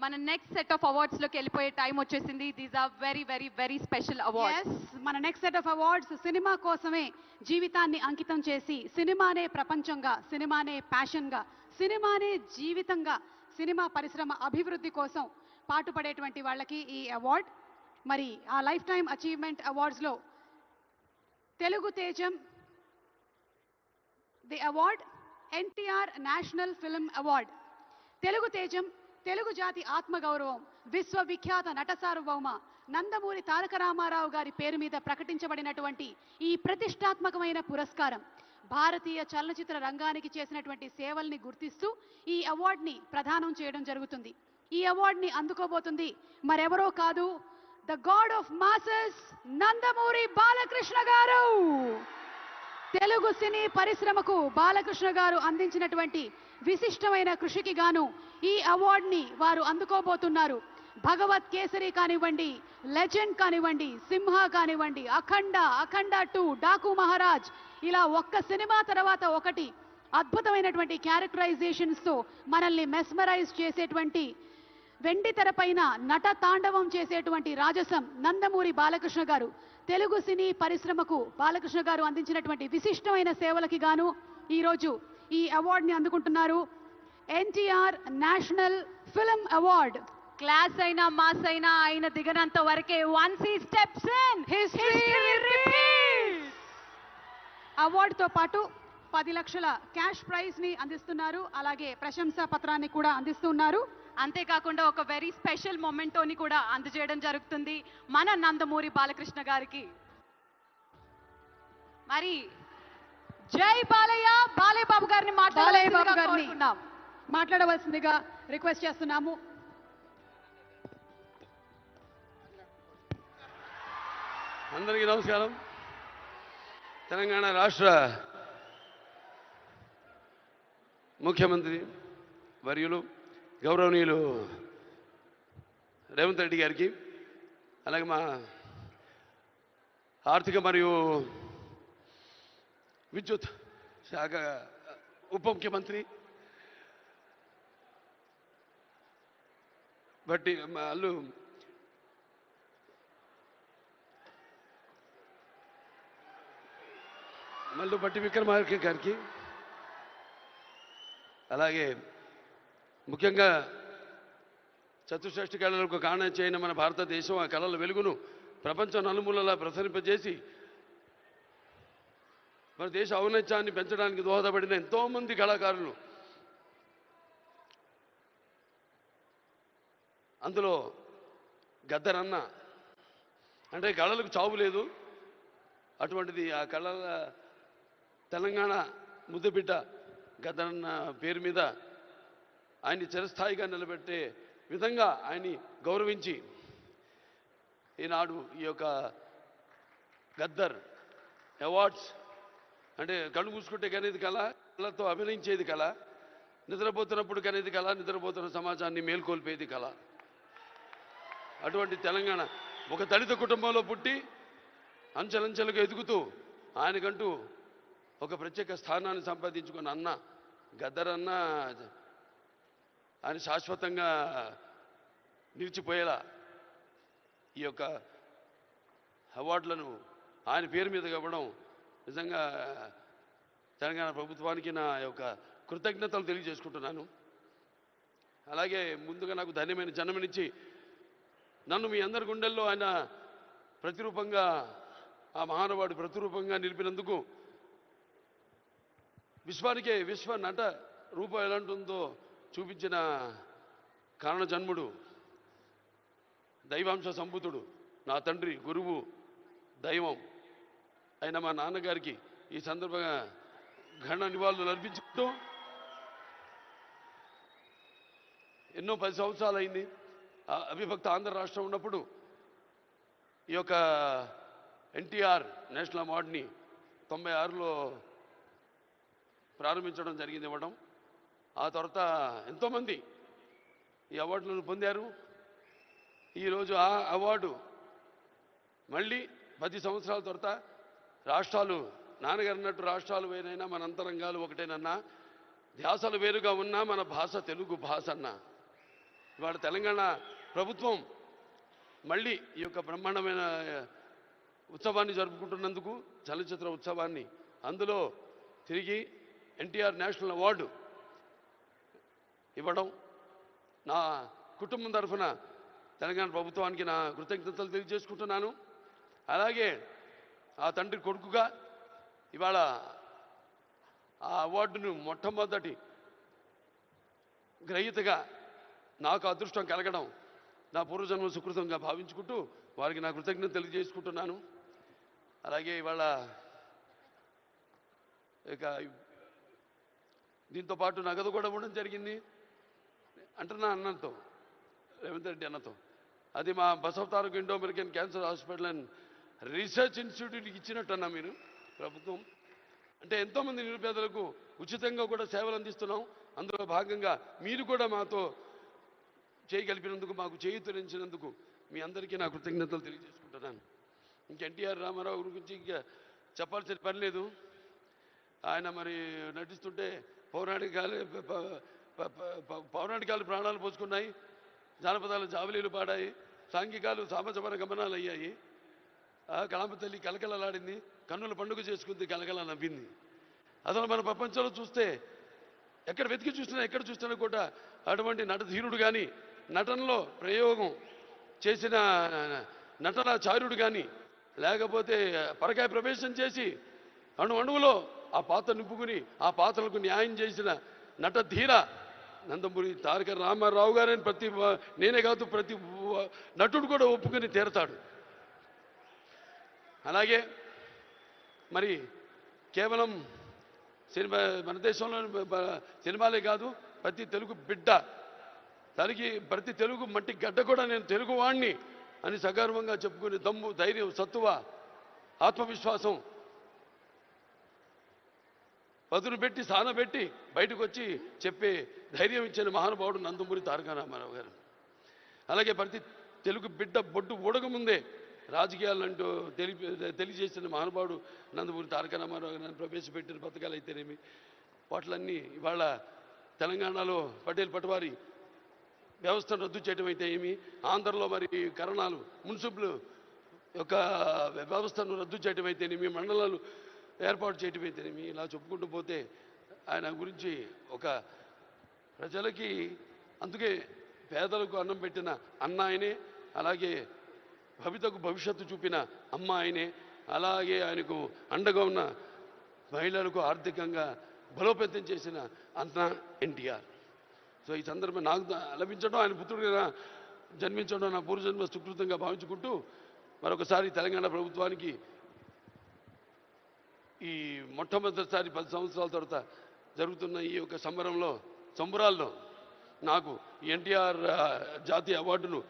మన next set of అవార్డ్స్లోకి వెళ్ళిపోయే time వచ్చేసింది. These are very very very special awards మన next set of awards cinema కోసమే జీవితాన్ని అంకితం చేసి సినిమానే ప్రపంచంగా సినిమానే ప్యాషన్గా సినిమానే జీవితంగా సినిమా పరిశ్రమ అభివృద్ధి కోసం పాటుపడేటువంటి వాళ్ళకి ఈ అవార్డ్ మరి ఆ లైఫ్ టైం అచీవ్మెంట్ అవార్డ్స్లో తెలుగు తేజం the award NTR national film award Telugu తేజం తెలుగు జాతి ఆత్మగౌరవం విశ్వవిఖ్యాత నట సార్వభౌమ నందమూరి తారక రామారావు గారి పేరు మీద ప్రకటించబడినటువంటి ఈ ప్రతిష్టాత్మకమైన పురస్కారం భారతీయ చలనచిత్ర రంగానికి చేసినటువంటి సేవల్ని గుర్తిస్తూ ఈ అవార్డుని ప్రదానం చేయడం జరుగుతుంది. ఈ అవార్డుని అందుకోబోతుంది మరెవరో కాదు the god of masses Nandamuri Balakrishna గారు! తెలుగు సినీ పరిశ్రమకు బాలకృష్ణ గారు అందించినటువంటి విశిష్టమైన కృషికి గాను ఈ అవార్డుని వారు అందుకోబోతున్నారు. భగవత్ కేసరి కానివ్వండి లెజెండ్ కానివ్వండి సింహ కానివ్వండి అఖండ అఖండ టూ డాకు మహారాజ్ ఇలా ఒక్క సినిమా తర్వాత ఒకటి అద్భుతమైనటువంటి క్యారెక్టరైజేషన్స్తో మనల్ని మెస్మరైజ్ చేసేటువంటి వెండి తెరపైన నట తాండవం చేసేటువంటి రాజసం నందమూరి బాలకృష్ణ గారు. తెలుగు సినీ పరిశ్రమకు బాలకృష్ణ గారు అందించినటువంటి విశిష్టమైన సేవలకి గాను ఈరోజు ఈ అవార్డుని అందుకుంటున్నారు. NTR national film award. Class అయినా మాస్ అయినా ఆయన దిగనంత వరకే వన్స్ ఈ స్టెప్స్ ఇన్. అవార్డుతో పాటు పది లక్షల క్యాష్ ప్రైజ్ని అందిస్తున్నారు. అలాగే ప్రశంసా పత్రాన్ని కూడా అందిస్తున్నారు అంతేకాకుండా ఒక వెరీ స్పెషల్ మొమెంటోని కూడా అందజేయడం జరుగుతుంది మన నందమూరి బాలకృష్ణ గారికి. మరి జై బాలయ్య బాలయ్య బాబు గారిని బాలయ్య బాబు గారిని మాట్లాడవలసిందిగా రిక్వెస్ట్ చేస్తున్నాము. అందరికీ నమస్కారం. తెలంగాణ రాష్ట్ర ముఖ్యమంత్రి వర్యులు గౌరవనీయులు రేవంత్ రెడ్డి గారికి అలాగే మా ఆర్థిక మరియు విద్యుత్ శాఖ ఉప ముఖ్యమంత్రి బట్టి వాళ్ళు అల్లు మల్లు బట్టి విక్రమార్క గారికి అలాగే ముఖ్యంగా చతుషష్టి కళలకు కారణం చేయని మన భారతదేశం ఆ కళల వెలుగును ప్రపంచ నలుమూలలా ప్రసరింపజేసి మన దేశ ఔన్నత్యాన్ని పెంచడానికి దోహదపడిన ఎంతోమంది కళాకారులు. అందులో గద్దరన్న అంటే కళలకు చావు లేదు. అటువంటిది ఆ కళల తెలంగాణ ముద్దుబిడ్డ గద్దరన్న పేరు మీద ఆయన్ని చిరస్థాయిగా నిలబెట్టే విధంగా ఆయన్ని గౌరవించి ఈనాడు ఈ యొక్క గద్దర్ అవార్డ్స్ అంటే కళ్ళు మూసుకుంటే కనేది కళ కళతో అభినయించేది కళ నిద్రపోతున్నప్పుడు కనేది కళ నిద్రపోతున్న సమాజాన్ని మేల్కొల్పేది కళ. అటువంటి తెలంగాణ ఒక దళిత కుటుంబంలో పుట్టి అంచెలంచెలుగా ఎదుగుతూ ఆయనకంటూ ఒక ప్రత్యేక స్థానాన్ని సంపాదించుకున్న అన్న గద్దరన్న ఆయన శాశ్వతంగా నిలిచిపోయేలా ఈ యొక్క అవార్డులను ఆయన పేరు మీద ఇవ్వడం నిజంగా తెలంగాణ ప్రభుత్వానికి నా యొక్క కృతజ్ఞతలు తెలియజేసుకుంటున్నాను. అలాగే ముందుగా నాకు ధన్యమైన జన్మనిచ్చి నన్ను మీ అందరి గుండెల్లో ఆయన ప్రతిరూపంగా ఆ మహానుభావుడు ప్రతిరూపంగా నిలిపినందుకు విశ్వానికే విశ్వ నట రూపం ఎలాంటి ఉందో చూపించిన కారణ జన్ముడు దైవాంశ సంభూతుడు నా తండ్రి గురువు దైవం అయిన మా నాన్నగారికి ఈ సందర్భంగా ఘన నివాళులు అర్పించుకుంటూ ఎన్నో పది సంవత్సరాలు అయింది అవిభక్త ఆంధ్ర రాష్ట్రం ఉన్నప్పుడు ఈ యొక్క ఎన్టీఆర్ నేషనల్ అవార్డుని తొంభై ఆరులో ప్రారంభించడం జరిగింది ఇవ్వడం. ఆ తర్వాత ఎంతోమంది ఈ అవార్డులను పొందారు. ఈరోజు ఆ అవార్డు మళ్ళీ పది సంవత్సరాల తర్వాత రాష్ట్రాలు నాన్నగారు అన్నట్టు రాష్ట్రాలు వేరైనా మన అంతరంగాలు ఒకటేనన్నా ధ్యాసలు వేరుగా ఉన్నా మన భాష తెలుగు భాష అన్న. ఇవాళ తెలంగాణ ప్రభుత్వం మళ్ళీ ఈ యొక్క బ్రహ్మాండమైన ఉత్సవాన్ని జరుపుకుంటున్నందుకు చలనచిత్ర ఉత్సవాన్ని అందులో తిరిగి ఎన్టీఆర్ నేషనల్ అవార్డు ఇవ్వడం. నా కుటుంబం తరఫున తెలంగాణ ప్రభుత్వానికి నా కృతజ్ఞతలు తెలియజేసుకుంటున్నాను. అలాగే ఆ తండ్రి కొడుకుగా ఇవాళ ఆ అవార్డును మొట్టమొదటి గ్రహీతగా నాకు అదృష్టం కలగడం నా పూర్వజన్మ సుకృతంగా భావించుకుంటూ వారికి నా కృతజ్ఞత తెలియజేసుకుంటున్నాను. అలాగే ఇవాళ ఇక దీంతో పాటు నగదు కూడా ఇవ్వడం జరిగింది. అంటున్నా అన్నతో రేవంత్ రెడ్డి అన్నతో. అది మా Basavataraka Indo American cancer hospital and research ఇన్స్టిట్యూట్కి ఇచ్చినట్టు అన్నా మీరు ప్రభుత్వం. అంటే ఎంతోమంది నిరుపేదలకు ఉచితంగా కూడా సేవలు అందిస్తున్నాం. అందులో భాగంగా మీరు కూడా మాతో చేయగలిపినందుకు మాకు చేయుతరించినందుకు మీ అందరికీ నా కృతజ్ఞతలు తెలియజేసుకుంటున్నాను. ఇంక ఎన్టీఆర్ రామారావు గురించి ఇంకా చెప్పాల్సిన పని లేదు. ఆయన మరి నటిస్తుంటే పౌరాణికాలు పౌరాణికాలు ప్రాణాలు పోసుకున్నాయి. జానపదాలు జావలీలు పాడాయి. సాంఘికాలు సామజమన గమనాలు అయ్యాయి. కళాంబ తల్లి కలకలలాడింది. కన్నుల పండుగ చేసుకుంది కలకల నవ్వింది. అసలు మన ప్రపంచంలో చూస్తే ఎక్కడ వెతికి చూసినా ఎక్కడ చూసినా కూడా అటువంటి నటధీరుడు కానీ నటనలో ప్రయోగం చేసిన నటనాచార్యుడు కానీ లేకపోతే పరకాయ ప్రవేశం చేసి అణు అణువులో ఆ పాత్ర నింపుకుని ఆ పాత్రలకు న్యాయం చేసిన నటధీర నందమూరి తారక రామారావు గారని ప్రతి నేనే కాదు ప్రతి నటుడు కూడా ఒప్పుకొని తీరతాడు. అలాగే మరి కేవలం సినిమా మన దేశంలో సినిమాలే కాదు ప్రతి తెలుగు బిడ్డ తనకి ప్రతి తెలుగు మట్టి గడ్డ కూడా నేను తెలుగువాణ్ణి అని సగర్వంగా చెప్పుకునే దమ్ము ధైర్యం సత్తువ ఆత్మవిశ్వాసం పదును పెట్టి స్థానం పెట్టి బయటకు వచ్చి చెప్పే ధైర్యం ఇచ్చిన మహానుభావుడు నందమూరి తారక రామారావు గారు. అలాగే ప్రతి తెలుగు బిడ్డ బొడ్డు ఊడకముందే రాజకీయాలంటూ తెలి తెలియజేసిన మహానుభావుడు నందమూరి తారక రామారావు గారిని ప్రవేశపెట్టిన పథకాలు అయితేనేమి వాటిలన్నీ ఇవాళ తెలంగాణలో పటేల్ పటవారి వ్యవస్థను రద్దు చేయడం అయితే ఏమి ఆంధ్రలో మరి కరణాలు మున్సిపల్ యొక్క వ్యవస్థను రద్దు చేయడం అయితేనేమి మండలాలు ఏర్పాటు చేయడం అయితేనేమి ఇలా చెప్పుకుంటూ పోతే ఆయన గురించి ఒక ప్రజలకి అందుకే పేదలకు అన్నం పెట్టిన అన్న ఆయనే అలాగే భవితకు భవిష్యత్తు చూపిన అమ్మ ఆయనే అలాగే ఆయనకు అండగా ఉన్న మహిళలకు ఆర్థికంగా బలోపేతం చేసిన అన్న ఎన్టీఆర్. సో ఈ సందర్భం నాకు లభించడం ఆయన పుత్రుడిగా జన్మించడం నా పూర్వజన్మ సుకృతంగా భావించుకుంటూ మరొకసారి తెలంగాణ ప్రభుత్వానికి ఈ మొట్టమొదటిసారి పది సంవత్సరాల తర్వాత జరుగుతున్న ఈ యొక్క సంబరంలో సంబరాల్లో నాకు ఎన్టీఆర్ జాతీయ అవార్డును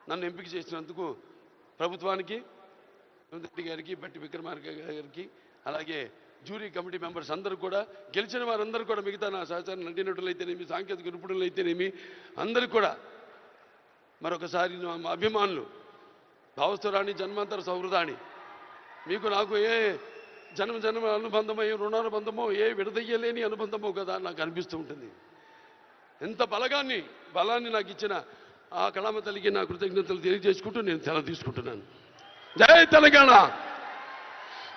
నన్ను ఎంపిక చేసినందుకు ప్రభుత్వానికి రెడ్డి గారికి బట్టి విక్రమార్క గారికి అలాగే జ్యూరీ కమిటీ మెంబర్స్ అందరూ కూడా గెలిచిన వారందరూ కూడా మిగతా నా సహచార నటినటులైతేనేమి సాంకేతిక నిపుణులైతేనేమి అందరికీ కూడా మరొకసారి మా అభిమానులు భావస్థురాణి జన్మాంతర సౌహృదాన్ని మీకు నాకు ఏ జన్మ జన్మ అనుబంధమో ఏ రుణానుబంధమో ఏ విడదయ్యలేని అనుబంధమో కదా నాకు అనిపిస్తూ ఉంటుంది. ఎంత బలగాన్ని బలాన్ని నాకు ఇచ్చిన ఆ కళామ తల్లికి నా కృతజ్ఞతలు తెలియజేసుకుంటూ నేను తెల తీసుకుంటున్నాను. జై తెలంగాణ!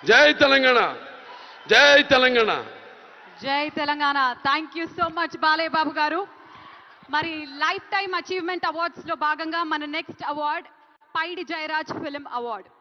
జై తెలంగాణ! జై తెలంగాణ! జై Telangana! Thank you so much Balayya Babu గారు. మరి లైఫ్ టైమ్ అచీవ్మెంట్ అవార్డ్స్లో భాగంగా మన next award Paidi Jayaraj film award.